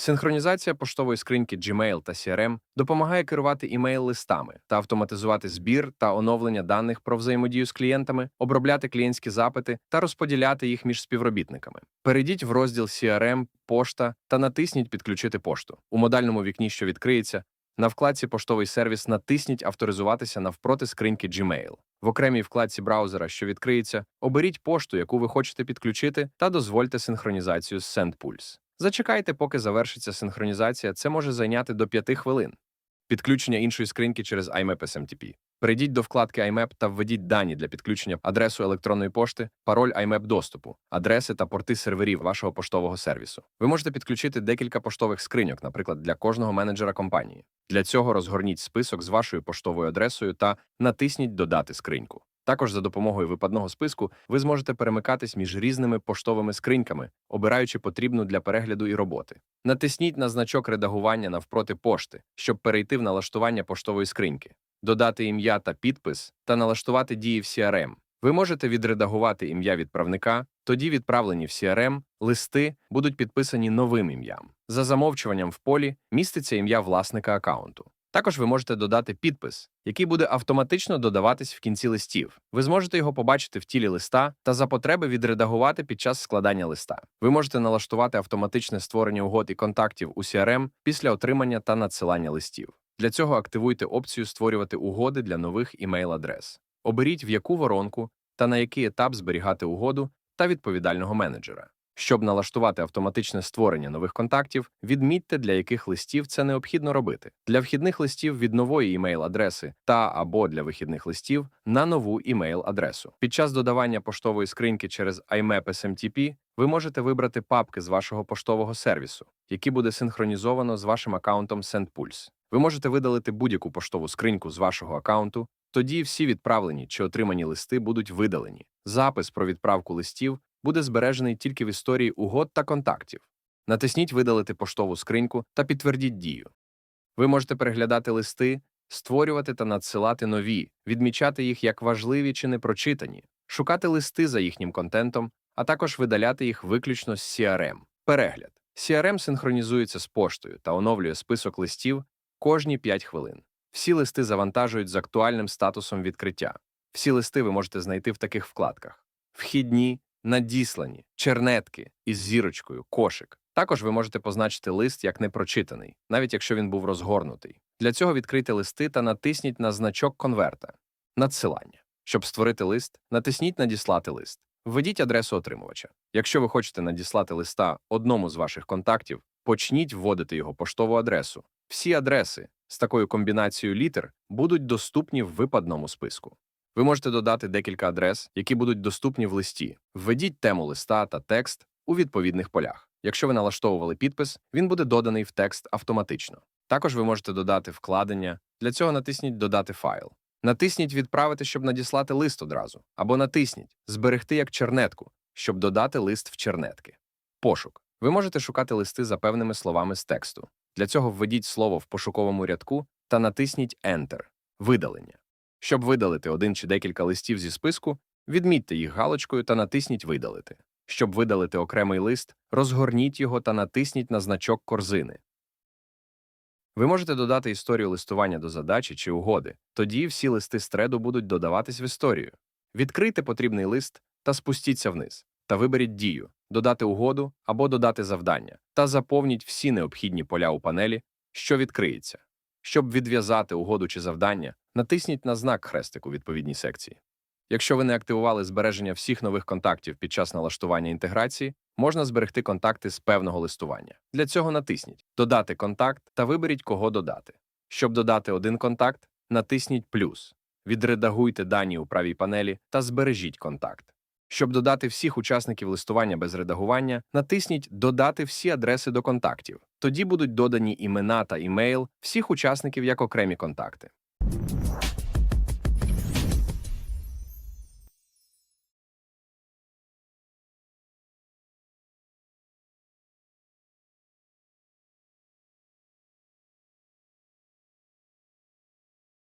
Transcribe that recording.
Синхронізація поштової скриньки Gmail та CRM допомагає керувати імейл-листами та автоматизувати збір та оновлення даних про взаємодію з клієнтами, обробляти клієнтські запити та розподіляти їх між співробітниками. Перейдіть в розділ CRM, пошта та натисніть Підключити пошту. У модальному вікні, що відкриється, на вкладці Поштовий сервіс натисніть Авторизуватися навпроти скриньки Gmail. В окремій вкладці браузера, що відкриється, оберіть пошту, яку ви хочете підключити, та дозвольте синхронізацію з SendPulse. Зачекайте, поки завершиться синхронізація, це може зайняти до 5 хвилин. Підключення іншої скриньки через IMAP SMTP. Перейдіть до вкладки IMAP та введіть дані для підключення адресу електронної пошти, пароль IMAP доступу, адреси та порти серверів вашого поштового сервісу. Ви можете підключити декілька поштових скриньок, наприклад, для кожного менеджера компанії. Для цього розгорніть список з вашою поштовою адресою та натисніть Додати скриньку. Також за допомогою випадного списку ви зможете перемикатись між різними поштовими скриньками, обираючи потрібну для перегляду і роботи. Натисніть на значок редагування навпроти пошти, щоб перейти в налаштування поштової скриньки, додати ім'я та підпис та налаштувати дії в CRM. Ви можете відредагувати ім'я відправника, тоді відправлені в CRM листи будуть підписані новим ім'ям. За замовчуванням в полі міститься ім'я власника аккаунту. Також ви можете додати підпис, який буде автоматично додаватись в кінці листів. Ви зможете його побачити в тілі листа та за потреби відредагувати під час складання листа. Ви можете налаштувати автоматичне створення угод і контактів у CRM після отримання та надсилання листів. Для цього активуйте опцію Створювати угоди для нових імейл-адрес. Оберіть, в яку воронку та на який етап зберігати угоду та відповідального менеджера. Щоб налаштувати автоматичне створення нових контактів, відмітьте, для яких листів це необхідно робити. Для вхідних листів від нової імейл-адреси та або для вихідних листів на нову імейл-адресу. Під час додавання поштової скриньки через IMAP SMTP ви можете вибрати папки з вашого поштового сервісу, які буде синхронізовано з вашим аккаунтом SendPulse. Ви можете видалити будь-яку поштову скриньку з вашого аккаунту, тоді всі відправлені чи отримані листи будуть видалені. Запис про відправку листів буде збережений тільки в історії угод та контактів. Натисніть Видалити поштову скриньку та підтвердіть дію. Ви можете переглядати листи, створювати та надсилати нові, відмічати їх як важливі чи непрочитані, шукати листи за їхнім контентом, а також видаляти їх виключно з CRM. Перегляд. CRM синхронізується з поштою та оновлює список листів кожні 5 хвилин. Всі листи завантажують з актуальним статусом відкриття. Всі листи ви можете знайти в таких вкладках: вхідні, надіслані, чернетки із зірочкою, кошик. Також ви можете позначити лист як непрочитаний, навіть якщо він був розгорнутий. Для цього відкрийте листи та натисніть на значок конверта. Надсилання. Щоб створити лист, натисніть Надіслати лист. Введіть адресу отримувача. Якщо ви хочете надіслати листа одному з ваших контактів, почніть вводити його поштову адресу. Всі адреси з такою комбінацією літер будуть доступні в випадному списку. Ви можете додати декілька адрес, які будуть доступні в листі. Введіть тему листа та текст у відповідних полях. Якщо ви налаштовували підпис, він буде доданий в текст автоматично. Також ви можете додати вкладення. Для цього натисніть Додати файл. Натисніть Відправити, щоб надіслати лист одразу, або натисніть Зберегти як чернетку, щоб додати лист в чернетки. Пошук. Ви можете шукати листи за певними словами з тексту. Для цього введіть слово в пошуковому рядку та натисніть Enter. Видалення. Щоб видалити один чи декілька листів зі списку, відмітьте їх галочкою та натисніть Видалити. Щоб видалити окремий лист, розгорніть його та натисніть на значок корзини. Ви можете додати історію листування до задачі чи угоди, тоді всі листи з треду будуть додаватись в історію. Відкрийте потрібний лист та спустіться вниз, та виберіть дію, додати угоду або додати завдання, та заповніть всі необхідні поля у панелі, що відкриється. Щоб відв'язати угоду чи завдання, натисніть на знак хрестик у відповідній секції. Якщо ви не активували збереження всіх нових контактів під час налаштування інтеграції, можна зберегти контакти з певного листування. Для цього натисніть Додати контакт та виберіть, кого додати. Щоб додати один контакт, натисніть плюс. Відредагуйте дані у правій панелі та збережіть контакт. Щоб додати всіх учасників листування без редагування, натисніть Додати всі адреси до контактів. Тоді будуть додані імена та імейл всіх учасників як окремі контакти. Thank you.